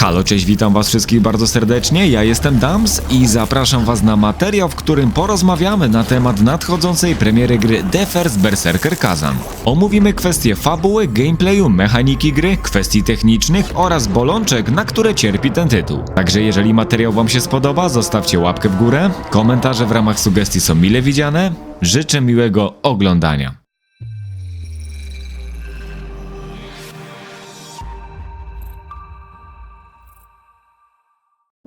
Halo, cześć, witam was wszystkich bardzo serdecznie, ja jestem Dams i zapraszam was na materiał, w którym porozmawiamy na temat nadchodzącej premiery gry The First Berserker Kazan. Omówimy kwestie fabuły, gameplayu, mechaniki gry, kwestii technicznych oraz bolączek, na które cierpi ten tytuł. Także jeżeli materiał wam się spodoba, zostawcie łapkę w górę, komentarze w ramach sugestii są mile widziane, życzę miłego oglądania.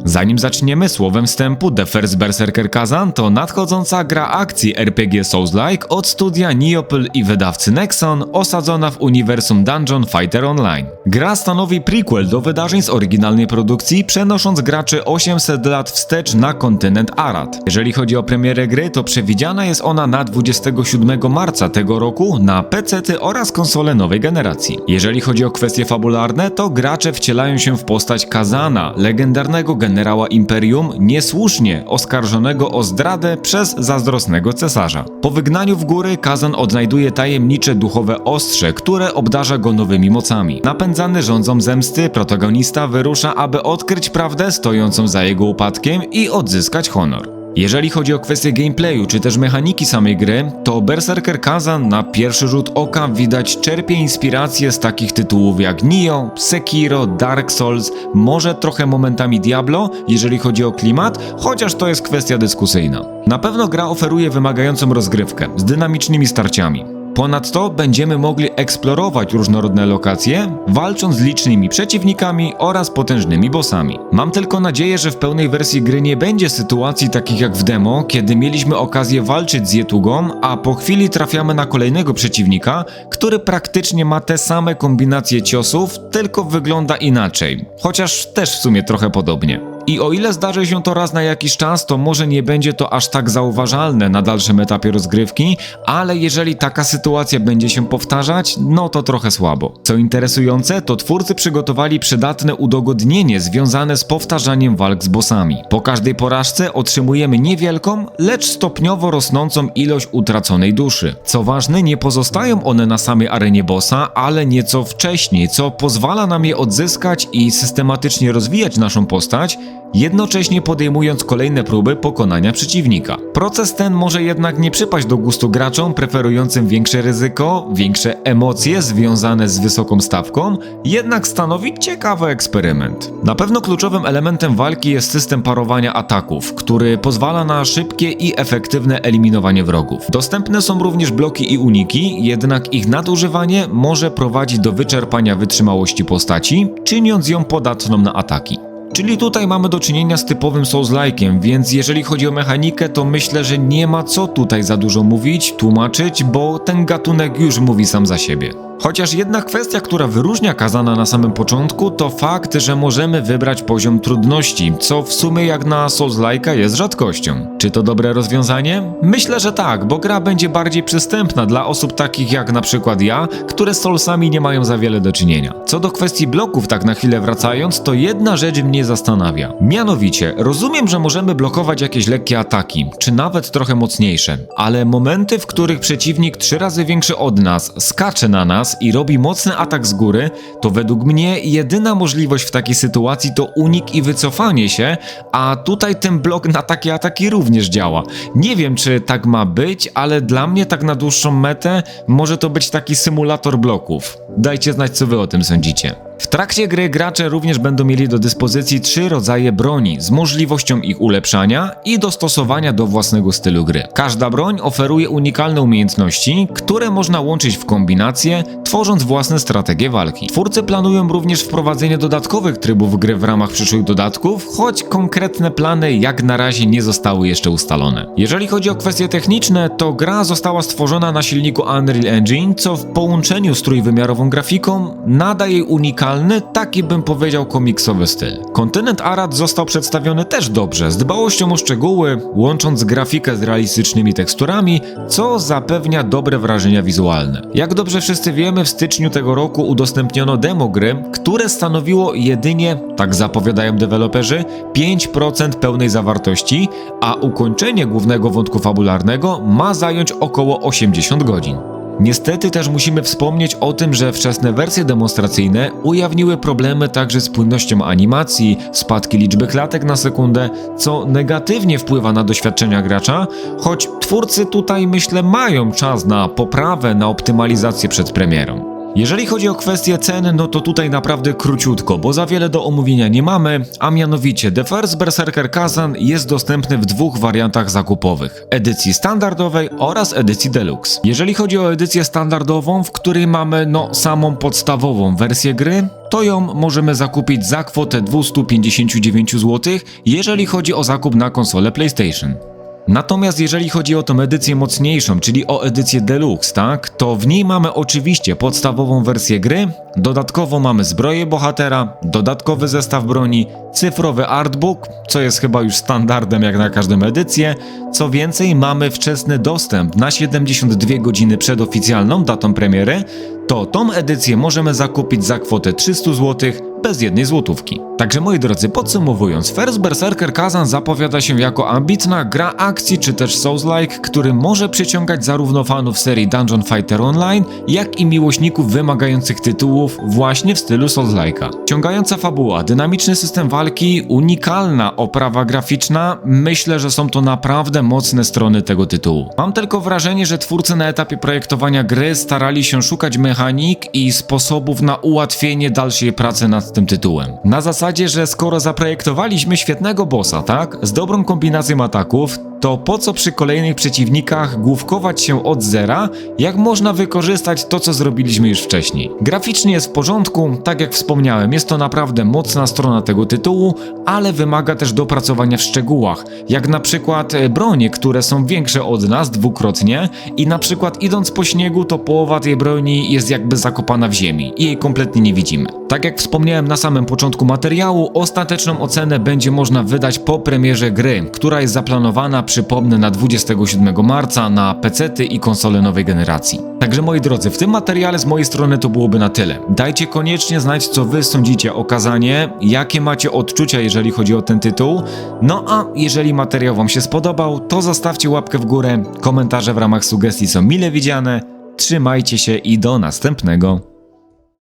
Zanim zaczniemy słowem wstępu, The First Berserker Kazan to nadchodząca gra akcji RPG Souls-like od studia Neopol i wydawcy Nexon, osadzona w uniwersum Dungeon Fighter Online. Gra stanowi prequel do wydarzeń z oryginalnej produkcji, przenosząc graczy 800 lat wstecz na kontynent Arad. Jeżeli chodzi o premierę gry, to przewidziana jest ona na 27 marca tego roku na PC oraz konsole nowej generacji. Jeżeli chodzi o kwestie fabularne, to gracze wcielają się w postać Kazana, legendarnego generała Imperium, niesłusznie oskarżonego o zdradę przez zazdrosnego cesarza. Po wygnaniu w góry Kazan odnajduje tajemnicze duchowe ostrze, które obdarza go nowymi mocami. Napędzany rządzą zemsty, protagonista wyrusza, aby odkryć prawdę stojącą za jego upadkiem i odzyskać honor. Jeżeli chodzi o kwestię gameplayu czy też mechaniki samej gry, to Berserker Kazan na pierwszy rzut oka widać czerpie inspiracje z takich tytułów jak Nioh, Sekiro, Dark Souls, może trochę momentami Diablo, jeżeli chodzi o klimat, chociaż to jest kwestia dyskusyjna. Na pewno gra oferuje wymagającą rozgrywkę z dynamicznymi starciami. Ponadto będziemy mogli eksplorować różnorodne lokacje, walcząc z licznymi przeciwnikami oraz potężnymi bossami. Mam tylko nadzieję, że w pełnej wersji gry nie będzie sytuacji takich jak w demo, kiedy mieliśmy okazję walczyć z Jetugą, a po chwili trafiamy na kolejnego przeciwnika, który praktycznie ma te same kombinacje ciosów, tylko wygląda inaczej, chociaż też w sumie trochę podobnie. I o ile zdarzy się to raz na jakiś czas, to może nie będzie to aż tak zauważalne na dalszym etapie rozgrywki, ale jeżeli taka sytuacja będzie się powtarzać, no to trochę słabo. Co interesujące, to twórcy przygotowali przydatne udogodnienie związane z powtarzaniem walk z bossami. Po każdej porażce otrzymujemy niewielką, lecz stopniowo rosnącą ilość utraconej duszy. Co ważne, nie pozostają one na samej arenie bossa, ale nieco wcześniej, co pozwala nam je odzyskać i systematycznie rozwijać naszą postać, jednocześnie podejmując kolejne próby pokonania przeciwnika. Proces ten może jednak nie przypaść do gustu graczom preferującym większe ryzyko, większe emocje związane z wysoką stawką, jednak stanowi ciekawy eksperyment. Na pewno kluczowym elementem walki jest system parowania ataków, który pozwala na szybkie i efektywne eliminowanie wrogów. Dostępne są również bloki i uniki, jednak ich nadużywanie może prowadzić do wyczerpania wytrzymałości postaci, czyniąc ją podatną na ataki. Czyli tutaj mamy do czynienia z typowym Souls-like'iem, więc jeżeli chodzi o mechanikę, to myślę, że nie ma co tutaj za dużo mówić, tłumaczyć, bo ten gatunek już mówi sam za siebie. Chociaż jedna kwestia, która wyróżnia Kazana na samym początku, to fakt, że możemy wybrać poziom trudności, co w sumie jak na Souls-like'a jest rzadkością. Czy to dobre rozwiązanie? Myślę, że tak, bo gra będzie bardziej przystępna dla osób takich jak na przykład ja, które z Soulsami nie mają za wiele do czynienia. Co do kwestii bloków, tak na chwilę wracając, to jedna rzecz mnie zastanawia. Mianowicie, rozumiem, że możemy blokować jakieś lekkie ataki, czy nawet trochę mocniejsze, ale momenty, w których przeciwnik trzy razy większy od nas skacze na nas, i robi mocny atak z góry, to według mnie jedyna możliwość w takiej sytuacji to unik i wycofanie się, a tutaj ten blok na takie ataki również działa. Nie wiem, czy tak ma być, ale dla mnie tak na dłuższą metę może to być taki symulator bloków. Dajcie znać, co wy o tym sądzicie. W trakcie gry gracze również będą mieli do dyspozycji trzy rodzaje broni z możliwością ich ulepszania i dostosowania do własnego stylu gry. Każda broń oferuje unikalne umiejętności, które można łączyć w kombinacje, tworząc własne strategie walki. Twórcy planują również wprowadzenie dodatkowych trybów gry w ramach przyszłych dodatków, choć konkretne plany jak na razie nie zostały jeszcze ustalone. Jeżeli chodzi o kwestie techniczne, to gra została stworzona na silniku Unreal Engine, co w połączeniu z trójwymiarową grafiką nada jej unikalne taki bym powiedział komiksowy styl. Kontynent Arad został przedstawiony też dobrze, z dbałością o szczegóły, łącząc grafikę z realistycznymi teksturami, co zapewnia dobre wrażenia wizualne. Jak dobrze wszyscy wiemy, w styczniu tego roku udostępniono demo gry, które stanowiło jedynie, tak zapowiadają deweloperzy, 5% pełnej zawartości, a ukończenie głównego wątku fabularnego ma zająć około 80 godzin. Niestety też musimy wspomnieć o tym, że wczesne wersje demonstracyjne ujawniły problemy także z płynnością animacji, spadki liczby klatek na sekundę, co negatywnie wpływa na doświadczenia gracza, choć twórcy tutaj myślę mają czas na poprawę, na optymalizację przed premierą. Jeżeli chodzi o kwestię cen, no to tutaj naprawdę króciutko, bo za wiele do omówienia nie mamy, a mianowicie The First Berserker Kazan jest dostępny w dwóch wariantach zakupowych: edycji standardowej oraz edycji deluxe. Jeżeli chodzi o edycję standardową, w której mamy no samą podstawową wersję gry, to ją możemy zakupić za kwotę 259 zł, jeżeli chodzi o zakup na konsolę PlayStation. Natomiast jeżeli chodzi o tą edycję mocniejszą, czyli o edycję Deluxe, tak, to w niej mamy oczywiście podstawową wersję gry, dodatkowo mamy zbroję bohatera, dodatkowy zestaw broni, cyfrowy artbook, co jest chyba już standardem jak na każdą edycję. Co więcej, mamy wczesny dostęp na 72 godziny przed oficjalną datą premiery, to tą edycję możemy zakupić za kwotę 300 zł bez jednej złotówki. Także moi drodzy, podsumowując, First Berserker Kazan zapowiada się jako ambitna gra akcji czy też Souls-like, który może przyciągać zarówno fanów serii Dungeon Fighter Online, jak i miłośników wymagających tytułów właśnie w stylu Souls-like'a. Ciągająca fabuła, dynamiczny system walki, unikalna oprawa graficzna, myślę, że są to naprawdę mocne strony tego tytułu. Mam tylko wrażenie, że twórcy na etapie projektowania gry starali się szukać mechanik i sposobów na ułatwienie dalszej pracy nad tym tytułem. Na zasadzie, że skoro zaprojektowaliśmy świetnego bossa, tak, z dobrą kombinacją ataków, to po co przy kolejnych przeciwnikach główkować się od zera, jak można wykorzystać to, co zrobiliśmy już wcześniej. Graficznie jest w porządku, tak jak wspomniałem, jest to naprawdę mocna strona tego tytułu, ale wymaga też dopracowania w szczegółach, jak na przykład e, bronie, które są większe od nas dwukrotnie i na przykład idąc po śniegu, to połowa tej broni jest jakby zakopana w ziemi i jej kompletnie nie widzimy. Tak jak wspomniałem na samym początku materiału, ostateczną ocenę będzie można wydać po premierze gry, która jest zaplanowana przypomnę na 27 marca na PC i konsole nowej generacji. Także moi drodzy, w tym materiale z mojej strony to byłoby na tyle. Dajcie koniecznie znać, co wy sądzicie o Kazanie, jakie macie odczucia, jeżeli chodzi o ten tytuł. No a jeżeli materiał wam się spodobał, to zostawcie łapkę w górę, komentarze w ramach sugestii są mile widziane. Trzymajcie się i do następnego.